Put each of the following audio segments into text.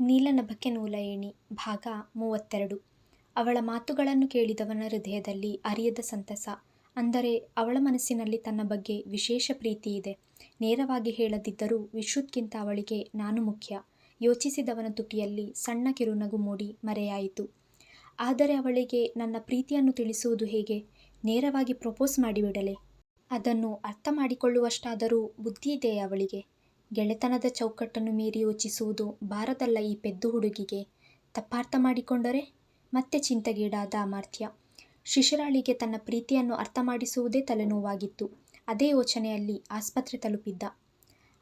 ನೀಲನಭಕ್ಕೆ ನೂಲ ಏಣಿ ಭಾಗ ಮೂವತ್ತೆರಡು ಅವಳ ಮಾತುಗಳನ್ನು ಕೇಳಿದವನ ಹೃದಯದಲ್ಲಿ ಅರಿಯದ ಸಂತಸ. ಅಂದರೆ, ಅವಳ ಮನಸ್ಸಿನಲ್ಲಿ ತನ್ನ ಬಗ್ಗೆ ವಿಶೇಷ ಪ್ರೀತಿ ಇದೆ. ನೇರವಾಗಿ ಹೇಳದಿದ್ದರೂ ವಿಶ್ರುತ್ಗಿಂತ ಅವಳಿಗೆ ನಾನು ಮುಖ್ಯ. ಯೋಚಿಸಿದವನ ತುಟಿಯಲ್ಲಿ ಸಣ್ಣ ಕಿರುನಗು ಮೂಡಿ ಮರೆಯಾಯಿತು. ಆದರೆ ಅವಳಿಗೆ ನನ್ನ ಪ್ರೀತಿಯನ್ನು ತಿಳಿಸುವುದು ಹೇಗೆ? ನೇರವಾಗಿ ಪ್ರಪೋಸ್ ಮಾಡಿಬಿಡಲೆ ಅದನ್ನು ಅರ್ಥ ಮಾಡಿಕೊಳ್ಳುವಷ್ಟಾದರೂ ಬುದ್ಧಿ ಇದೆಯೇ ಅವಳಿಗೆ? ಗೆಳೆತನದ ಚೌಕಟ್ಟನ್ನು ಮೀರಿ ಯೋಚಿಸುವುದು ಬಾರದಲ್ಲ ಈ ಪೆದ್ದು ಹುಡುಗಿಗೆ? ತಪ್ಪಾರ್ಥ ಮಾಡಿಕೊಂಡರೆ? ಮತ್ತೆ ಚಿಂತೆಗೀಡಾದ ಅಮರ್ತ್ಯ. ಶಿಶಿರಾಳಿಗೆ ತನ್ನ ಪ್ರೀತಿಯನ್ನು ಅರ್ಥ ಮಾಡಿಸುವುದೇ ತಲೆನೋವಾಗಿತ್ತು. ಅದೇ ಯೋಚನೆಯಲ್ಲಿ ಆಸ್ಪತ್ರೆ ತಲುಪಿದ್ದ.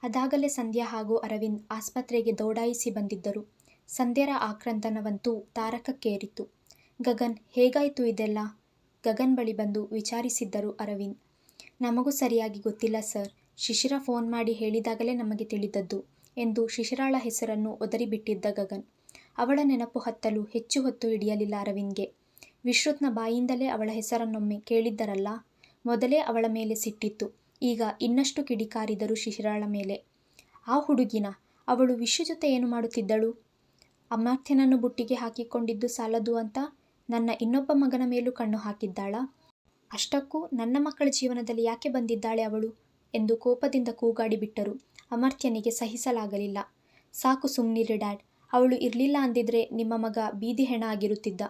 ಅದಾಗಲೇ ಸಂಧ್ಯಾ ಹಾಗೂ ಅರವಿಂದ್ ಆಸ್ಪತ್ರೆಗೆ ದೌಡಾಯಿಸಿ ಬಂದಿದ್ದರು. ಸಂಧ್ಯರ ಆಕ್ರಂದನವಂತೂ ತಾರಕಕ್ಕೇರಿತು ಗಗನ್, ಹೇಗಾಯಿತು ಇದೆಲ್ಲ? ಗಗನ್ ಬಳಿ ಬಂದು ವಿಚಾರಿಸಿದ್ದರು ಅರವಿಂದ್. ನಮಗೂ ಸರಿಯಾಗಿ ಗೊತ್ತಿಲ್ಲ ಸರ್. ಶಿಶಿರ ಫೋನ್ ಮಾಡಿ ಹೇಳಿದಾಗಲೇ ನಮಗೆ ತಿಳಿದದ್ದು ಎಂದು ಶಿಶಿರಾಳ ಹೆಸರನ್ನು ಒದರಿಬಿಟ್ಟಿದ್ದ ಗಗನ್. ಅವಳ ನೆನಪು ಹತ್ತಲು ಹೆಚ್ಚು ಹೊತ್ತು ಹಿಡಿಯಲಿಲ್ಲ ಅರವಿಂದ್ಗೆ. ವಿಶ್ರುತ್ನ ಬಾಯಿಂದಲೇ ಅವಳ ಹೆಸರನ್ನೊಮ್ಮೆ ಕೇಳಿದ್ದರಲ್ಲ? ಮೊದಲೇ ಅವಳ ಮೇಲೆ ಸಿಟ್ಟಿತ್ತು. ಈಗ ಇನ್ನಷ್ಟು ಕಿಡಿಕಾರಿದರು ಶಿಶಿರಾಳ ಮೇಲೆ. ಆ ಹುಡುಗಿನ ಅವಳು ವಿಶ್ವ ಜೊತೆ ಏನು ಮಾಡುತ್ತಿದ್ದಳು? ಅಮಾರ್ಥ್ಯನನ್ನು ಬುಟ್ಟಿಗೆ ಹಾಕಿಕೊಂಡಿದ್ದು ಸಾಲದು ಅಂತ ನನ್ನ ಇನ್ನೊಬ್ಬ ಮಗನ ಮೇಲೂ ಕಣ್ಣು ಹಾಕಿದ್ದಾಳ ಅಷ್ಟಕ್ಕೂ ನನ್ನ ಮಕ್ಕಳ ಜೀವನದಲ್ಲಿ ಯಾಕೆ ಬಂದಿದ್ದಾಳೆ ಅವಳು? ಎಂದು ಕೋಪದಿಂದ ಕೂಗಾಡಿಬಿಟ್ಟರು. ಅಮರ್ತ್ಯನಿಗೆ ಸಹಿಸಲಾಗಲಿಲ್ಲ. ಸಾಕು ಸುಮ್ನಿರಿ ಡ್ಯಾಡ್. ಅವಳು ಇರಲಿಲ್ಲ ಅಂದಿದ್ರೆ ನಿಮ್ಮ ಮಗ ಬೀದಿ ಹೆಣ ಆಗಿರುತ್ತಿದ್ದ.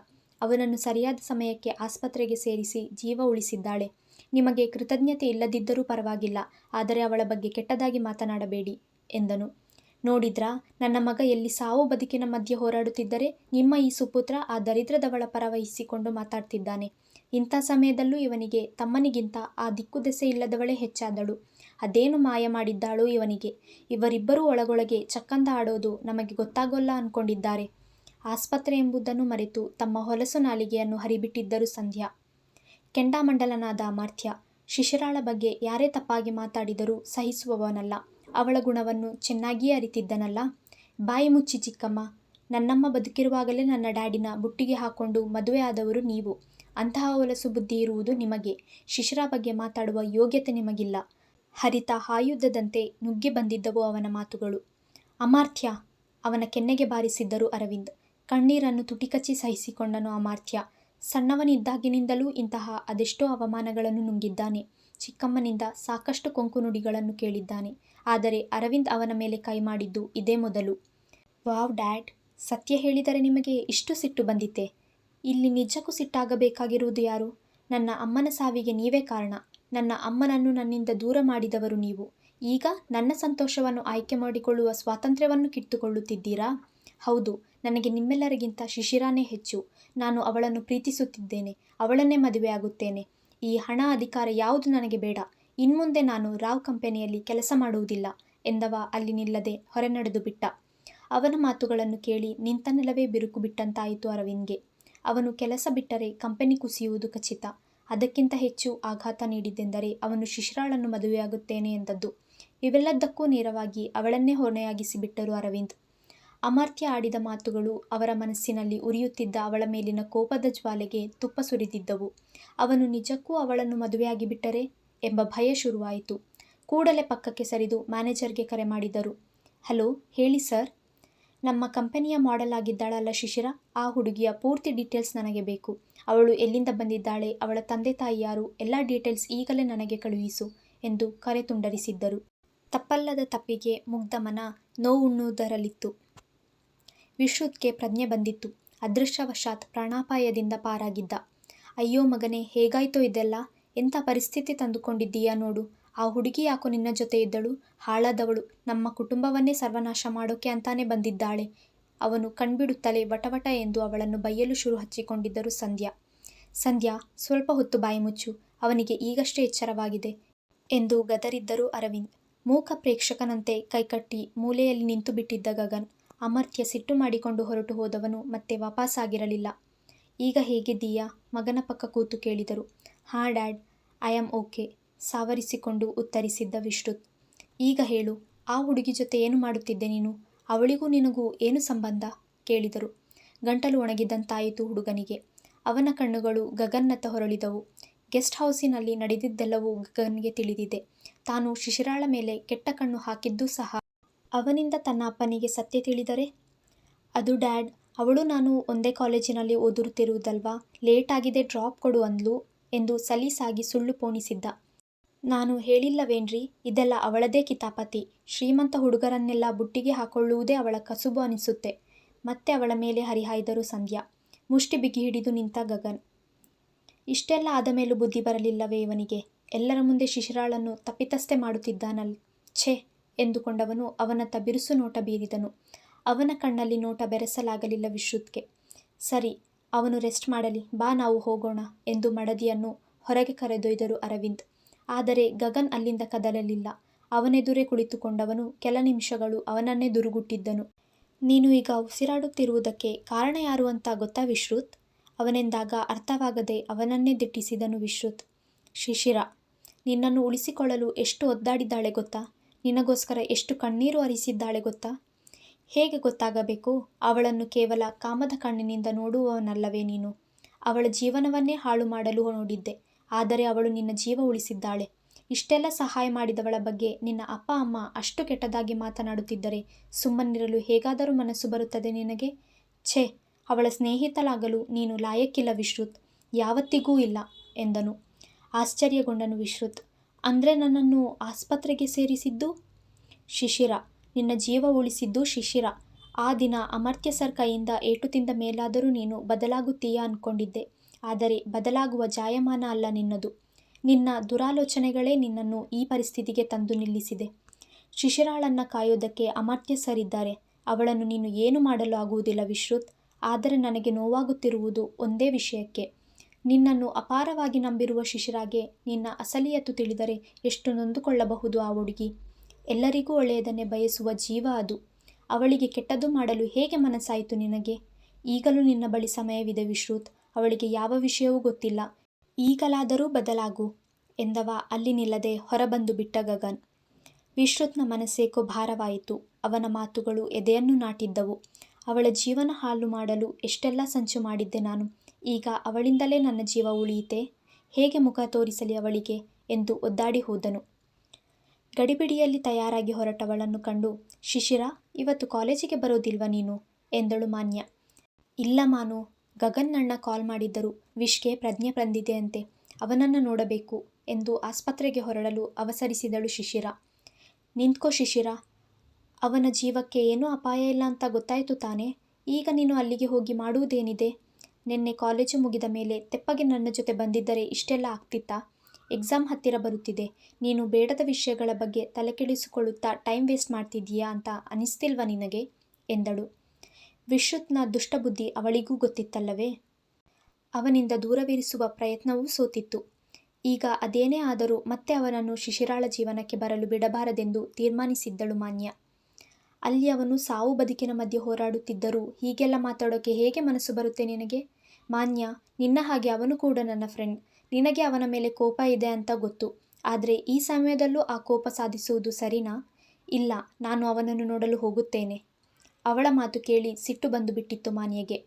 ಅವನನ್ನು ಸರಿಯಾದ ಸಮಯಕ್ಕೆ ಆಸ್ಪತ್ರೆಗೆ ಸೇರಿಸಿ ಜೀವ ಉಳಿಸಿದ್ದಾಳೆ. ನಿಮಗೆ ಕೃತಜ್ಞತೆ ಇಲ್ಲದಿದ್ದರೂ ಪರವಾಗಿಲ್ಲ. ಆದರೆ ಅವಳ ಬಗ್ಗೆ ಕೆಟ್ಟದಾಗಿ ಮಾತನಾಡಬೇಡಿ, ಎಂದನು. ನೋಡಿದ್ರಾ ನನ್ನ ಮಗ ಎಲ್ಲಿ ಸಾವು ಬದುಕಿನ ಮಧ್ಯೆ ಹೋರಾಡುತ್ತಿದ್ದರೆ ನಿಮ್ಮ ಈ ಸುಪುತ್ರ ಆ ದರಿದ್ರದವಳ ಪರ ವಹಿಸಿಕೊಂಡು ಮಾತಾಡ್ತಿದ್ದಾನೆ. ಇಂಥ ಸಮಯದಲ್ಲೂ ಇವನಿಗೆ ತಮ್ಮನಿಗಿಂತ ಆ ದಿಕ್ಕು ದೆಸೆ ಇಲ್ಲದವಳೇ ಹೆಚ್ಚಾದಳು. ಅದೇನು ಮಾಯ ಮಾಡಿದ್ದಾಳೋ ಇವನಿಗೆ? ಇವರಿಬ್ಬರೂ ಒಳಗೊಳಗೆ ಚಕ್ಕಂದ ಆಡೋದು ನಮಗೆ ಗೊತ್ತಾಗೋಲ್ಲ ಅನ್ಕೊಂಡಿದ್ದಾರೆ. ಆಸ್ಪತ್ರೆ ಎಂಬುದನ್ನು ಮರೆತು ತಮ್ಮ ಹೊಲಸು ನಾಲಿಗೆಯನ್ನು ಹರಿಬಿಟ್ಟಿದ್ದರು ಸಂಧ್ಯಾ. ಕೆಂಡಾಮಂಡಲನಾದ ಅಮಾರ್ಥ್ಯ ಶಿಶಿರಾಳ ಬಗ್ಗೆ ಯಾರೇ ತಪ್ಪಾಗಿ ಮಾತಾಡಿದರೂ ಸಹಿಸುವವನಲ್ಲ. ಅವಳ ಗುಣವನ್ನು ಚೆನ್ನಾಗಿಯೇ ಅರಿತಿದ್ದನಲ್ಲ? ಬಾಯಿ ಮುಚ್ಚಿ ಚಿಕ್ಕಮ್ಮ. ನನ್ನಮ್ಮ ಬದುಕಿರುವಾಗಲೇ ನನ್ನ ಡ್ಯಾಡಿನ ಬುಟ್ಟಿಗೆ ಹಾಕೊಂಡು ಮದುವೆ ಆದವರು ನೀವು. ಅಂತಹ ಹೊಲಸು ಬುದ್ಧಿ ಇರುವುದು ನಿಮಗೆ. ಶಿಶಿರ ಬಗ್ಗೆ ಮಾತಾಡುವ ಯೋಗ್ಯತೆ ನಿಮಗಿಲ್ಲ. ಹರಿತ ಆಯುಧದಂತೆ ನುಗ್ಗಿ ಬಂದಿದ್ದವು ಅವನ ಮಾತುಗಳು. ಅಮಾರ್ಥ್ಯ ಅವನ ಕೆನ್ನೆಗೆ ಬಾರಿಸಿದ್ದರು ಅರವಿಂದ್. ಕಣ್ಣೀರನ್ನು ತುಟಿಕಚ್ಚಿ ಸಹಿಸಿಕೊಂಡನು ಅಮಾರ್ಥ್ಯ ಸಣ್ಣವನಿದ್ದಾಗಿನಿಂದಲೂ ಇಂತಹ ಅದೆಷ್ಟೋ ಅವಮಾನಗಳನ್ನು ನುಂಗಿದ್ದಾನೆ. ಚಿಕ್ಕಮ್ಮನಿಂದ ಸಾಕಷ್ಟು ಕೊಂಕು ನುಡಿಗಳನ್ನು ಕೇಳಿದ್ದಾನೆ. ಆದರೆ ಅರವಿಂದ್ ಅವನ ಮೇಲೆ ಕೈ ಮಾಡಿದ್ದು ಇದೇ ಮೊದಲು. Wow dad. ಸತ್ಯ ಹೇಳಿದರೆ ನಿಮಗೆ ಇಷ್ಟು ಸಿಟ್ಟು ಬಂದಿತೇ? ಇಲ್ಲಿ ನಿಜಕ್ಕೂ ಸಿಟ್ಟಾಗಬೇಕಾಗಿರುವುದು ಯಾರು? ನನ್ನ ಅಮ್ಮನ ಸಾವಿಗೆ ನೀವೇ ಕಾರಣ. ನನ್ನ ಅಮ್ಮನನ್ನು ನನ್ನಿಂದ ದೂರ ಮಾಡಿದವರು ನೀವು. ಈಗ ನನ್ನ ಸಂತೋಷವನ್ನು ಆಯ್ಕೆ ಮಾಡಿಕೊಳ್ಳುವ ಸ್ವಾತಂತ್ರ್ಯವನ್ನು ಕಿತ್ತುಕೊಳ್ಳುತ್ತಿದ್ದೀರಾ? ಹೌದು. ನನಗೆ ನಿಮ್ಮೆಲ್ಲರಿಗಿಂತ ಶಿಶಿರಾನೇ ಹೆಚ್ಚು. ನಾನು ಅವಳನ್ನು ಪ್ರೀತಿಸುತ್ತಿದ್ದೇನೆ. ಅವಳನ್ನೇ ಮದುವೆಯಾಗುತ್ತೇನೆ. ಈ ಹಣ ಅಧಿಕಾರ ಯಾವುದು ನನಗೆ ಬೇಡ. ಇನ್ಮುಂದೆ ನಾನು ರಾವ್ ಕಂಪೆನಿಯಲ್ಲಿ ಕೆಲಸ ಮಾಡುವುದಿಲ್ಲ, ಎಂದವ ಅಲ್ಲಿ ನಿಲ್ಲದೆ ಹೊರ ನಡೆದುಬಿಟ್ಟ. ಅವನ ಮಾತುಗಳನ್ನು ಕೇಳಿ ನಿಂತ ನೆಲವೇ ಬಿರುಕು ಬಿಟ್ಟಂತಾಯಿತು ಅರವಿಂದ್ಗೆ. ಅವನು ಕೆಲಸ ಬಿಟ್ಟರೆ ಕಂಪೆನಿ ಕುಸಿಯುವುದು ಖಚಿತ. ಅದಕ್ಕಿಂತ ಹೆಚ್ಚು ಆಘಾತ ನೀಡಿದ್ದೆಂದರೆ ಅವನು ಶಿಶ್ರಾಳನ್ನು ಮದುವೆಯಾಗುತ್ತೇನೆ ಎಂದದ್ದು. ಇವೆಲ್ಲದಕ್ಕೂ ನೇರವಾಗಿ ಅವಳನ್ನೇ ಹೊಣೆಯಾಗಿಸಿಬಿಟ್ಟರು ಅರವಿಂದ್. ಅಮರ್ತ್ಯ ಆಡಿದ ಮಾತುಗಳು ಅವರ ಮನಸ್ಸಿನಲ್ಲಿ ಉರಿಯುತ್ತಿದ್ದ ಅವಳ ಮೇಲಿನ ಕೋಪದ ಜ್ವಾಲೆಗೆ ತುಪ್ಪ ಸುರಿದಿದ್ದವು. ಅವನು ನಿಜಕ್ಕೂ ಅವಳನ್ನು ಮದುವೆಯಾಗಿ ಬಿಟ್ಟರೆ ಎಂಬ ಭಯ ಶುರುವಾಯಿತು. ಕೂಡಲೇ ಪಕ್ಕಕ್ಕೆ ಸರಿದು ಮ್ಯಾನೇಜರ್ಗೆ ಕರೆ ಮಾಡಿದರು. ಹಲೋ, ಹೇಳಿ ಸರ್. ನಮ್ಮ ಕಂಪನಿಯ ಮಾಡೆಲ್ ಆಗಿದ್ದಾಳಲ್ಲ ಶಿಶಿರ, ಆ ಹುಡುಗಿಯ ಪೂರ್ತಿ ಡೀಟೇಲ್ಸ್ ನನಗೆ ಬೇಕು. ಅವಳು ಎಲ್ಲಿಂದ ಬಂದಿದ್ದಾಳೆ, ಅವಳ ತಂದೆ ತಾಯಿ ಯಾರು, ಎಲ್ಲ ಡೀಟೇಲ್ಸ್ ಈಗಲೇ ನನಗೆ ಕಳುಹಿಸು ಎಂದು ಕರೆ ತುಂಡರಿಸಿದ್ದರು. ತಪ್ಪಲ್ಲದ ತಪ್ಪಿಗೆ ಮುಗ್ಧ ಮನ ನೋವುಣ್ಣುವುದರಲ್ಲಿತ್ತು. ವಿಶ್ರುತ್ಗೆ ಪ್ರಜ್ಞೆ ಬಂದಿತ್ತು. ಅದೃಶ್ಯವಶಾತ್ ಪ್ರಾಣಾಪಾಯದಿಂದ ಪಾರಾಗಿದ್ದ. ಅಯ್ಯೋ ಮಗನೇ ಹೇಗಾಯ್ತೋ ಇದೆಲ್ಲ? ಎಂಥ ಪರಿಸ್ಥಿತಿ ತಂದುಕೊಂಡಿದ್ದೀಯಾ ನೋಡು. ಆ ಹುಡುಗಿ ಯಾಕೋ ನಿನ್ನ ಜೊತೆ ಇದ್ದಳು? ಹಾಳಾದವಳು. ನಮ್ಮ ಕುಟುಂಬವನ್ನೇ ಸರ್ವನಾಶ ಮಾಡೋಕೆ ಅಂತಾನೆ ಬಂದಿದ್ದಾಳೆ. ಅವನು ಕಣ್ಬಿಡುತ್ತಲೇ ವಟವಟ ಎಂದು ಅವಳನ್ನು ಬೈಯಲು ಶುರು ಹಚ್ಚಿಕೊಂಡಿದ್ದರು ಸಂಧ್ಯಾ. ಸಂಧ್ಯಾ, ಸ್ವಲ್ಪ ಹೊತ್ತು ಬಾಯಿ ಮುಚ್ಚು ಅವನಿಗೆ ಈಗಷ್ಟೇ ಎಚ್ಚರವಾಗಿದೆ ಎಂದು ಗದರಿದ್ದರು ಅರವಿಂದ್. ಮೂಕ ಪ್ರೇಕ್ಷಕನಂತೆ ಕೈಕಟ್ಟಿ ಮೂಲೆಯಲ್ಲಿ ನಿಂತುಬಿಟ್ಟಿದ್ದ ಗಗನ್. ಅಮರ್ತ್ಯ ಸಿಟ್ಟು ಮಾಡಿಕೊಂಡು ಹೊರಟು ಹೋದವನು ಮತ್ತೆ ವಾಪಸ್ಸಾಗಿರಲಿಲ್ಲ ಈಗ ಹೇಗಿದ್ದೀಯಾ? ಮಗನ ಪಕ್ಕ ಕೂತು ಕೇಳಿದರು. ಹಾ ಡ್ಯಾಡ್. ಐ ಆಮ್ ಓಕೆ ಸಾವರಿಸಿಕೊಂಡು ಉತ್ತರಿಸಿದ್ದ ವಿಷ್ಣುತ್ ಈಗ ಹೇಳು. ಆ ಹುಡುಗಿ ಜೊತೆ ಏನು ಮಾಡುತ್ತಿದ್ದೆ ನೀನು? ಅವಳಿಗೂ ನಿನಗೂ ಏನು ಸಂಬಂಧ? ಕೇಳಿದರು. ಗಂಟಲು ಒಣಗಿದಂತಾಯಿತು ಹುಡುಗನಿಗೆ. ಅವನ ಕಣ್ಣುಗಳು ಗಗನ್ನತ್ತ ಹೊರಳಿದವು. ಗೆಸ್ಟ್ ಹೌಸಿನಲ್ಲಿ ನಡೆದಿದ್ದೆಲ್ಲವೂ ಗಗನ್ಗೆ ತಿಳಿದಿದೆ. ತಾನು ಶಿಶಿರಾಳ ಮೇಲೆ ಕೆಟ್ಟ ಕಣ್ಣು ಹಾಕಿದ್ದೂ ಸಹ ಅವನಿಂದ ತನ್ನ ಅಪ್ಪನಿಗೆ ಸತ್ಯ ತಿಳಿದರೆ? ಅದು ಡ್ಯಾಡ್, ಅವಳು ನಾನು ಒಂದೇ ಕಾಲೇಜಿನಲ್ಲಿ ಓದುತ್ತಿರುವುದಲ್ವಾ ಲೇಟ್ ಆಗಿದೆ ಡ್ರಾಪ್ ಕೊಡು ಅಂದ್ಲು ಎಂದು ಸಲೀಸಾಗಿ ಸುಳ್ಳು ಪೋಣಿಸಿದ್ದ ನಾನು ಹೇಳಿಲ್ಲವೇನ್ರಿ, ಇದೆಲ್ಲ ಅವಳದೇ ಕಿತಾಪತಿ. ಶ್ರೀಮಂತ ಹುಡುಗರನ್ನೆಲ್ಲ ಬುಟ್ಟಿಗೆ ಹಾಕೊಳ್ಳುವುದೇ ಅವಳ ಕಸುಬು ಅನಿಸುತ್ತೆ. ಮತ್ತೆ ಅವಳ ಮೇಲೆ ಹರಿಹಾಯ್ದರು ಸಂಧ್ಯಾ. ಮುಷ್ಟಿ ಬಿಗಿ ಹಿಡಿದು ನಿಂತ ಗಗನ್. ಇಷ್ಟೆಲ್ಲ ಆದ ಮೇಲೂ ಬುದ್ಧಿ ಬರಲಿಲ್ಲವೇ ಇವನಿಗೆ? ಎಲ್ಲರ ಮುಂದೆ ಶಿಶಿರಾಳನ್ನು ತಪ್ಪಿತಸ್ಥೆ ಮಾಡುತ್ತಿದ್ದಾನಲ್? ಛೇ! ಎಂದುಕೊಂಡವನು ಅವನತ್ತ ಬಿರುಸು ನೋಟ ಬೀರಿದನು. ಅವನ ಕಣ್ಣಲ್ಲಿ ನೋಟ ಬೆರೆಸಲಾಗಲಿಲ್ಲ ವಿಶ್ರುತ್ಗೆ. ಸರಿ, ಅವನು ರೆಸ್ಟ್ ಮಾಡಲಿ, ಬಾ ನಾವು ಹೋಗೋಣ, ಎಂದು ಮಡದಿಯನ್ನು ಹೊರಗೆ ಕರೆದೊಯ್ದರು ಅರವಿಂದ್. ಆದರೆ ಗಗನ್ ಅಲ್ಲಿಂದ ಕದಲಲಿಲ್ಲ. ಅವನೆದುರೇ ಕುಳಿತುಕೊಂಡವನು ಕೆಲ ನಿಮಿಷಗಳು ಅವನನ್ನೇ ದುರುಗುಟ್ಟಿದ್ದನು. ನೀನು ಈಗ ಉಸಿರಾಡುತ್ತಿರುವುದಕ್ಕೆ ಕಾರಣ ಯಾರು ಅಂತ ಗೊತ್ತಾ ವಿಶ್ರುತ್? ಅವನೆಂದಾಗ ಅರ್ಥವಾಗದೆ ಅವನನ್ನೇ ದಿಟ್ಟಿಸಿದನು ವಿಶ್ರುತ್. ಶಿಶಿರ, ನಿನ್ನನ್ನು ಉಳಿಸಿಕೊಳ್ಳಲು ಎಷ್ಟು ಒದ್ದಾಡಿದ್ದಾಳೆ ಗೊತ್ತಾ? ನಿನಗೋಸ್ಕರ ಎಷ್ಟು ಕಣ್ಣೀರು ಹರಿಸಿದ್ದಾಳೆ ಗೊತ್ತಾ? ಹೇಗೆ ಗೊತ್ತಾಗಬೇಕು? ಅವಳನ್ನು ಕೇವಲ ಕಾಮದ ಕಣ್ಣಿನಿಂದ ನೋಡುವವನಲ್ಲವೇ ನೀನು. ಅವಳ ಜೀವನವನ್ನೇ ಹಾಳು ಮಾಡಲು ನೋಡಿದ್ದೆ. ಆದರೆ ಅವಳು ನಿನ್ನ ಜೀವ ಉಳಿಸಿದ್ದಾಳೆ. ಇಷ್ಟೆಲ್ಲ ಸಹಾಯ ಮಾಡಿದವಳ ಬಗ್ಗೆ ನಿನ್ನ ಅಪ್ಪ ಅಮ್ಮ ಅಷ್ಟು ಕೆಟ್ಟದಾಗಿ ಮಾತನಾಡುತ್ತಿದ್ದರೆ ಸುಮ್ಮನಿರಲು ಹೇಗಾದರೂ ಮನಸ್ಸು ಬರುತ್ತದೆ ನಿನಗೆ? ಛೇ, ಅವಳ ಸ್ನೇಹಿತಲಾಗಲು ನೀನು ಲಾಯಕ್ಕಿಲ್ಲ ವಿಶ್ರುತ್. ಯಾವತ್ತಿಗೂ ಇಲ್ಲ, ಎಂದನು. ಆಶ್ಚರ್ಯಗೊಂಡನು ವಿಶ್ರುತ್. ಅಂದರೆ ನನ್ನನ್ನು ಆಸ್ಪತ್ರೆಗೆ ಸೇರಿಸಿದ್ದು? ಶಿಶಿರ, ನಿನ್ನ ಜೀವ ಉಳಿಸಿದ್ದು ಶಿಶಿರ. ಆ ದಿನ ಅಮರ್ತ್ಯ ಸರ್ ಕೈಯಿಂದ ಏಟು ತಿಂದ ಮೇಲಾದರೂ ನೀನು ಬದಲಾಗುತ್ತೀಯಾ ಅಂದ್ಕೊಂಡಿದ್ದೆ ಆದರೆ ಬದಲಾಗುವ ಜಾಯಮಾನ ಅಲ್ಲ ನಿನ್ನದು. ನಿನ್ನ ದುರಾಲೋಚನೆಗಳೇ ನಿನ್ನನ್ನು ಈ ಪರಿಸ್ಥಿತಿಗೆ ತಂದು ನಿಲ್ಲಿಸಿದೆ. ಶಿಶಿರಾಳನ್ನು ಕಾಯೋದಕ್ಕೆ ಅಮರ್ತ್ಯ ಸರ್ ಇದ್ದಾರೆ ಅವಳನ್ನು ನೀನು ಏನು ಮಾಡಲು ಆಗುವುದಿಲ್ಲ ವಿಶ್ರುತ್. ಆದರೆ ನನಗೆ ನೋವಾಗುತ್ತಿರುವುದು ಒಂದೇ ವಿಷಯಕ್ಕೆ. ನಿನ್ನನ್ನು ಅಪಾರವಾಗಿ ನಂಬಿರುವ ಶಿಶಿರಾಗೆ ನಿನ್ನ ಅಸಲಿಯತ್ತು ತಿಳಿದರೆ ಎಷ್ಟು ನೊಂದುಕೊಳ್ಳಬಹುದು ಆ ಹುಡುಗಿ. ಎಲ್ಲರಿಗೂ ಒಳ್ಳೆಯದನ್ನೇ ಬಯಸುವ ಜೀವ ಅದು. ಅವಳಿಗೆ ಕೆಟ್ಟದ್ದು ಮಾಡಲು ಹೇಗೆ ಮನಸ್ಸಾಯಿತು ನಿನಗೆ? ಈಗಲೂ ನಿನ್ನ ಬಳಿ ಸಮಯವಿದೆ ವಿಶ್ರುತ್. ಅವಳಿಗೆ ಯಾವ ವಿಷಯವೂ ಗೊತ್ತಿಲ್ಲ. ಈಗಲಾದರೂ ಬದಲಾಗು ಎಂದವ ಅಲ್ಲಿ ನಿಲ್ಲದೆ ಹೊರಬಂದು ಬಿಟ್ಟ ಗಗನ್. ವಿಶ್ರುತ್ನ ಮನಸ್ಸೇಕೋ ಭಾರವಾಯಿತು ಅವನ ಮಾತುಗಳು ಎದೆಯನ್ನು ನಾಟಿದ್ದವು. ಅವಳ ಜೀವನ ಹಾಳು ಮಾಡಲು ಎಷ್ಟೆಲ್ಲ ಸಂಚು ಮಾಡಿದ್ದೆ ನಾನು. ಈಗ ಅವಳಿಂದಲೇ ನನ್ನ ಜೀವ ಉಳಿಯಿತೆ? ಹೇಗೆ ಮುಖ ತೋರಿಸಲಿ ಅವಳಿಗೆ? ಎಂದು ಒದ್ದಾಡಿ ಹೋದನು. ಗಡಿಬಿಡಿಯಲ್ಲಿ ತಯಾರಾಗಿ ಹೊರಟವಳನ್ನು ಕಂಡು, ಶಿಶಿರ, ಇವತ್ತು ಕಾಲೇಜಿಗೆ ಬರೋದಿಲ್ವ ನೀನು? ಎಂದಳು ಮಾನ್ಯ. ಇಲ್ಲ ಮಾನು. ಗಗನ್ನಣ್ಣ ಕಾಲ್ ಮಾಡಿದ್ದರು. ವಿಶ್ಗೆ ಪ್ರಜ್ಞೆ ಬಂದಿದೆಯಂತೆ. ಅವನನ್ನು ನೋಡಬೇಕು ಎಂದು ಆಸ್ಪತ್ರೆಗೆ ಹೊರಡಲು ಅವಸರಿಸಿದಳು ಶಿಶಿರ. ನಿಂತ್ಕೋ ಶಿಶಿರ. ಅವನ ಜೀವಕ್ಕೆ ಏನೂ ಅಪಾಯ ಇಲ್ಲ ಅಂತ ಗೊತ್ತಾಯಿತು ತಾನೇ. ಈಗ ನೀನು ಅಲ್ಲಿಗೆ ಹೋಗಿ ಮಾಡುವುದೇನಿದೆ? ನಿನ್ನೆ ಕಾಲೇಜು ಮುಗಿದ ಮೇಲೆ ತೆಪ್ಪಗೆ ನನ್ನ ಜೊತೆ ಬಂದಿದ್ದರೆ ಇಷ್ಟೆಲ್ಲ ಆಗ್ತಿತ್ತಾ? ಎಕ್ಸಾಮ್ ಹತ್ತಿರ ಬರುತ್ತಿದೆ. ನೀನು ಬೇಡದ ವಿಷಯಗಳ ಬಗ್ಗೆ ತಲೆಕೆಡಿಸಿಕೊಳ್ಳುತ್ತಾ ಟೈಮ್ ವೇಸ್ಟ್ ಮಾಡ್ತಿದ್ದೀಯಾ ಅಂತ ಅನಿಸ್ತಿಲ್ವ ನಿನಗೆ? ಎಂದಳು. ವಿಶ್ರುತ್ನ ದುಷ್ಟಬುದ್ಧಿ ಅವಳಿಗೂ ಗೊತ್ತಿತ್ತಲ್ಲವೇ? ಅವನಿಂದ ದೂರವಿರಿಸುವ ಪ್ರಯತ್ನವೂ ಸೋತಿತ್ತು. ಈಗ ಅದೇನೇ ಆದರೂ ಮತ್ತೆ ಅವನನ್ನು ಶಿಶಿರಾಳ ಜೀವನಕ್ಕೆ ಬರಲು ಬಿಡಬಾರದೆಂದು ತೀರ್ಮಾನಿಸಿದ್ದಳು ಮಾನ್ಯ. ಅಲ್ಲಿ ಅವನು ಸಾವು ಬದುಕಿನ ಮಧ್ಯೆ ಹೋರಾಡುತ್ತಿದ್ದರೂ ಹೀಗೆಲ್ಲ ಮಾತಾಡೋಕೆ ಹೇಗೆ ಮನಸ್ಸು ಬರುತ್ತೆ ನಿನಗೆ? ಮಾನ್ಯ, ನಿನ್ನ ಹಾಗೆ ಅವನು ಕೂಡ ನನ್ನ ಫ್ರೆಂಡ್. ನಿನಗೆ ಅವನ ಮೇಲೆ ಕೋಪ ಇದೆ ಅಂತ ಗೊತ್ತು. ಆದರೆ ಈ ಸಮಯದಲ್ಲೂ ಆ ಕೋಪ ಸಾಧಿಸುವುದು ಸರಿನಾ? ಇಲ್ಲ, ನಾನು ಅವನನ್ನು ನೋಡಲು ಹೋಗುತ್ತೇನೆ. ಅವಳ ಮಾತು ಕೇಳಿ ಸಿಟ್ಟು ಬಂದು ಬಿಟ್ಟಿತ್ತು ಮಾನ್ಯಗೆ.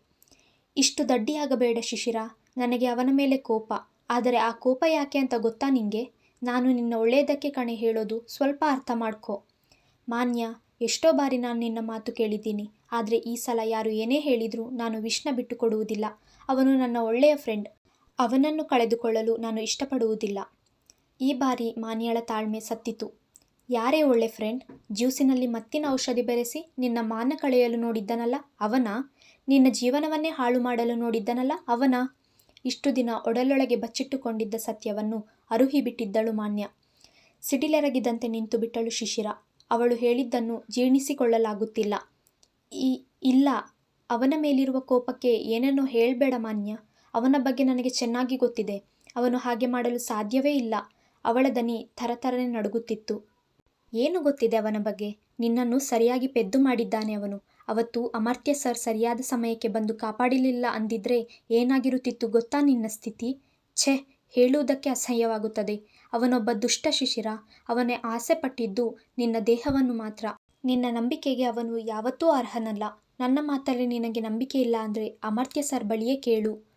ಇಷ್ಟು ದಡ್ಡಿಯಾಗಬೇಡ ಶಿಶಿರ, ನನಗೆ ಅವನ ಮೇಲೆ ಕೋಪ. ಆದರೆ ಆ ಕೋಪ ಯಾಕೆ ಅಂತ ಗೊತ್ತಾ ನಿಂಗೆ? ನಾನು ನಿನ್ನ ಒಳ್ಳೆಯದಕ್ಕೆ ಕಣೆ ಹೇಳೋದು ಸ್ವಲ್ಪ ಅರ್ಥ ಮಾಡ್ಕೋ. ಮಾನ್ಯ, ಎಷ್ಟೋ ಬಾರಿ ನಾನು ನಿನ್ನ ಮಾತು ಕೇಳಿದ್ದೀನಿ. ಆದರೆ ಈ ಸಲ ಯಾರು ಏನೇ ಹೇಳಿದರೂ ನಾನು ವಿಷ್ಣ ಬಿಟ್ಟು ಕೊಡುವುದಿಲ್ಲ ಅವನು ನನ್ನ ಒಳ್ಳೆಯ ಫ್ರೆಂಡ್. ಅವನನ್ನು ಕಳೆದುಕೊಳ್ಳಲು ನಾನು ಇಷ್ಟಪಡುವುದಿಲ್ಲ. ಈ ಬಾರಿ ಮಾನ್ಯಳ ತಾಳ್ಮೆ ಸತ್ತಿತು. ಯಾರೇ ಒಳ್ಳೆ ಫ್ರೆಂಡ್ ಜ್ಯೂಸಿನಲ್ಲಿ ಮತ್ತಿನ ಔಷಧಿ ಬೆರೆಸಿ ನಿನ್ನ ಮಾನ ಕಳೆಯಲು ನೋಡಿದ್ದನಲ್ಲ ಅವನ? ನಿನ್ನ ಜೀವನವನ್ನೇ ಹಾಳು ಮಾಡಲು ನೋಡಿದ್ದನಲ್ಲ ಅವನ? ಇಷ್ಟು ದಿನ ಒಡಲೊಳಗೆ ಬಚ್ಚಿಟ್ಟುಕೊಂಡಿದ್ದ ಸತ್ಯವನ್ನು ಅರುಹಿಬಿಟ್ಟಿದ್ದಳು ಮಾನ್ಯ. ಸಿಡಿಲೆರಗಿದಂತೆ ನಿಂತು ಬಿಟ್ಟಳು ಶಿಶಿರ. ಅವಳು ಹೇಳಿದ್ದನ್ನು ಜೀರ್ಣಿಸಿಕೊಳ್ಳಲಾಗುತ್ತಿಲ್ಲ. ಈ ಇಲ್ಲ, ಅವನ ಮೇಲಿರುವ ಕೋಪಕ್ಕೆ ಏನೇನೋ ಹೇಳಬೇಡ ಮಾನ್ಯ. ಅವನ ಬಗ್ಗೆ ನನಗೆ ಚೆನ್ನಾಗಿ ಗೊತ್ತಿದೆ. ಅವನು ಹಾಗೆ ಮಾಡಲು ಸಾಧ್ಯವೇ ಇಲ್ಲ. ಅವಳ ದನಿ ಥರಥರನೆ ನಡುಗುತ್ತಿತ್ತು. ಏನು ಗೊತ್ತಿದೆ ಅವನ ಬಗ್ಗೆ? ನಿನ್ನನ್ನು ಸರಿಯಾಗಿ ಪೆದ್ದು ಮಾಡಿದ್ದಾನೆ ಅವನು. ಅವತ್ತು ಅಮರ್ತ್ಯ ಸರ್ ಸರಿಯಾದ ಸಮಯಕ್ಕೆ ಬಂದು ಕಾಪಾಡಲಿಲ್ಲ ಅಂದಿದ್ರೆ ಏನಾಗಿರುತ್ತಿತ್ತು ಗೊತ್ತಾ ನಿನ್ನ ಸ್ಥಿತಿ? ಛೆ, ಹೇಳುವುದಕ್ಕೆ ಅಸಹ್ಯವಾಗುತ್ತದೆ. ಅವನೊಬ್ಬ ದುಷ್ಟ ಶಿಶಿರ. ಅವನೇ ಆಸೆ ಪಟ್ಟಿದ್ದು ನಿನ್ನ ದೇಹವನ್ನು ಮಾತ್ರ. ನಿನ್ನ ನಂಬಿಕೆಗೆ ಅವನು ಯಾವತ್ತೂ ಅರ್ಹನಲ್ಲ. ನನ್ನ ಮಾತಲ್ಲಿ ನಿನಗೆ ನಂಬಿಕೆ ಇಲ್ಲ ಅಂದರೆ ಅಮರ್ತ್ಯ ಸರ್ ಬಳಿಯೇ ಕೇಳು.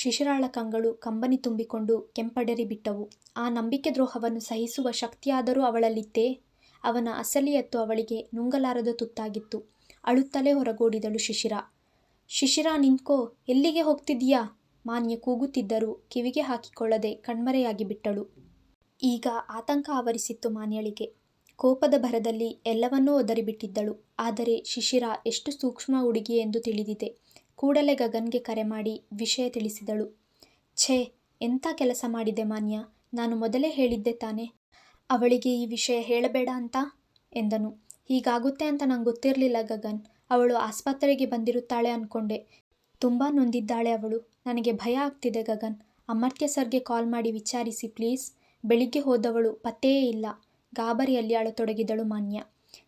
ಶಿಶಿರಾಳ ಕಂಗಳು ಕಂಬನಿ ತುಂಬಿಕೊಂಡು ಕೆಂಪಡರಿ ಬಿಟ್ಟವು. ಆ ನಂಬಿಕೆ ದ್ರೋಹವನ್ನು ಸಹಿಸುವ ಶಕ್ತಿಯಾದರೂ ಅವಳಲ್ಲಿತ್ತೇ. ಅವನ ಅಸಲಿಯತ್ತು ಅವಳಿಗೆ ನುಂಗಲಾರದ ತುತ್ತಾಗಿತ್ತು. ಅಳುತ್ತಲೇ ಹೊರಗೋಡಿದಳು ಶಿಶಿರ. ಶಿಶಿರ, ನಿಂತ್ಕೋ, ಎಲ್ಲಿಗೆ ಹೋಗ್ತಿದ್ದೀಯಾ? ಮಾನ್ಯ ಕೂಗುತ್ತಿದ್ದರೂ ಕಿವಿಗೆ ಹಾಕಿಕೊಳ್ಳದೆ ಕಣ್ಮರೆಯಾಗಿ ಬಿಟ್ಟಳು. ಈಗ ಆತಂಕ ಆವರಿಸಿತ್ತು ಮಾನ್ಯಳಿಗೆ. ಕೋಪದ ಭರದಲ್ಲಿ ಎಲ್ಲವನ್ನೂ ಒದರಿಬಿಟ್ಟಿದ್ದಳು. ಆದರೆ ಶಿಶಿರ ಎಷ್ಟು ಸೂಕ್ಷ್ಮ ಹುಡುಗಿ ಎಂದು ತಿಳಿದಿದೆ. ಕೂಡಲೇ ಗಗನ್ಗೆ ಕರೆ ಮಾಡಿ ವಿಷಯ ತಿಳಿಸಿದಳು. ಛೇ, ಎಂಥ ಕೆಲಸ ಮಾಡಿದೆ ಮಾನ್ಯ? ನಾನು ಮೊದಲೇ ಹೇಳಿದ್ದೆ ತಾನೆ. ಅವಳಿಗೆ ಈ ವಿಷಯ ಹೇಳಬೇಡ ಅಂತ? ಎಂದನು. ಹೀಗಾಗುತ್ತೆ ಅಂತ ನಂಗೆ ಗೊತ್ತಿರಲಿಲ್ಲ ಗಗನ್. ಅವಳು ಆಸ್ಪತ್ರೆಗೆ ಬಂದಿರುತ್ತಾಳೆ ಅಂದ್ಕೊಂಡೆ ತುಂಬ ನೊಂದಿದ್ದಾಳೆ ಅವಳು. ನನಗೆ ಭಯ ಆಗ್ತಿದೆ ಗಗನ್. ಅಮರ್ತ್ಯ ಸರ್ಗೆ ಕಾಲ್ ಮಾಡಿ ವಿಚಾರಿಸಿ ಪ್ಲೀಸ್. ಬೆಳಿಗ್ಗೆ ಹೋದವಳು ಪತ್ತೆಯೇ ಇಲ್ಲ. ಗಾಬರಿಯಲ್ಲಿ ಅಳತೊಡಗಿದಳು ಮಾನ್ಯ.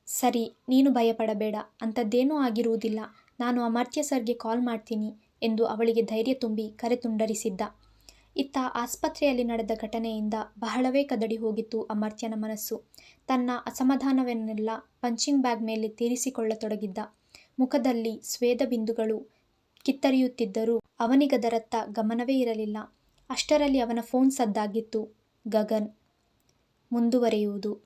ಸರಿ, ನೀನು ಭಯಪಡಬೇಡ. ಅಂಥದ್ದೇನೂ ಆಗಿರುವುದಿಲ್ಲ. ನಾನು ಅಮರ್ತ್ಯ ಸರ್ಗೆ ಕಾಲ್ ಮಾಡ್ತೀನಿ ಎಂದು ಅವಳಿಗೆ ಧೈರ್ಯ ತುಂಬಿ ಕರೆ ತುಂಡರಿಸಿದ್ದ. ಇತ್ತ ಆಸ್ಪತ್ರೆಯಲ್ಲಿ ನಡೆದ ಘಟನೆಯಿಂದ ಬಹಳವೇ ಕದಡಿ ಹೋಗಿತ್ತು ಅಮರ್ತ್ಯನ ಮನಸ್ಸು. ತನ್ನ ಅಸಮಾಧಾನವನ್ನೆಲ್ಲ ಪಂಚಿಂಗ್ ಬ್ಯಾಗ್ ಮೇಲೆ ತೀರಿಸಿಕೊಳ್ಳತೊಡಗಿದ್ದ. ಮುಖದಲ್ಲಿ ಸ್ವೇದ ಬಿಂದುಗಳು ಕಿತ್ತರಿಯುತ್ತಿದ್ದರೂ ಅವನಿಗದರತ್ತ ಗಮನವೇ ಇರಲಿಲ್ಲ. ಅಷ್ಟರಲ್ಲಿ ಅವನ ಫೋನ್ ಸದ್ದಾಗಿತ್ತು. ಗಗನ್, ಮುಂದುವರೆಯುವುದು.